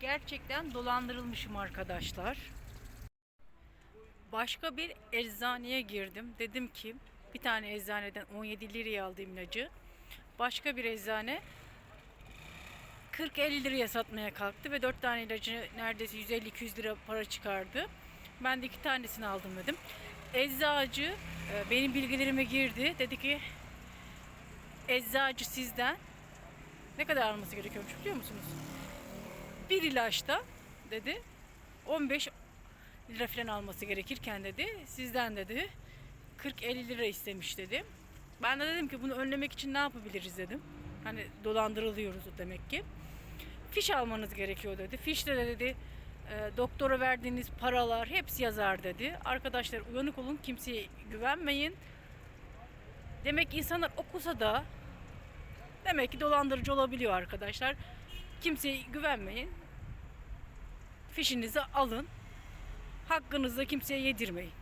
Gerçekten dolandırılmışım arkadaşlar. Başka bir eczaneye girdim. Dedim ki bir tane eczaneden 17 liraya aldım ilacı. Başka bir eczane 40-50 liraya satmaya kalktı ve 4 tane ilacı neredeyse 150-200 lira para çıkardı. Ben de iki tanesini aldım dedim. Eczacı e, benim bilgilerime girdi. Dedi ki eczacı sizden ne kadar alması gerekiyormuş biliyor musunuz? Bir ilaçta dedi 15 lira falan alması gerekirken dedi sizden dedi 40-50 lira istemiş dedi. Ben de dedim ki bunu önlemek için ne yapabiliriz dedim. Hani dolandırılıyoruz demek ki. Fiş almanız gerekiyor dedi. Fişte de dedi e, doktora verdiğiniz paralar hepsi yazar dedi. Arkadaşlar uyanık olun kimseye güvenmeyin. Demek insanlar okusa da demek ki dolandırıcı olabiliyor arkadaşlar. Kimseye güvenmeyin. Fişinizi alın. Hakkınızda kimseye yedirmeyin.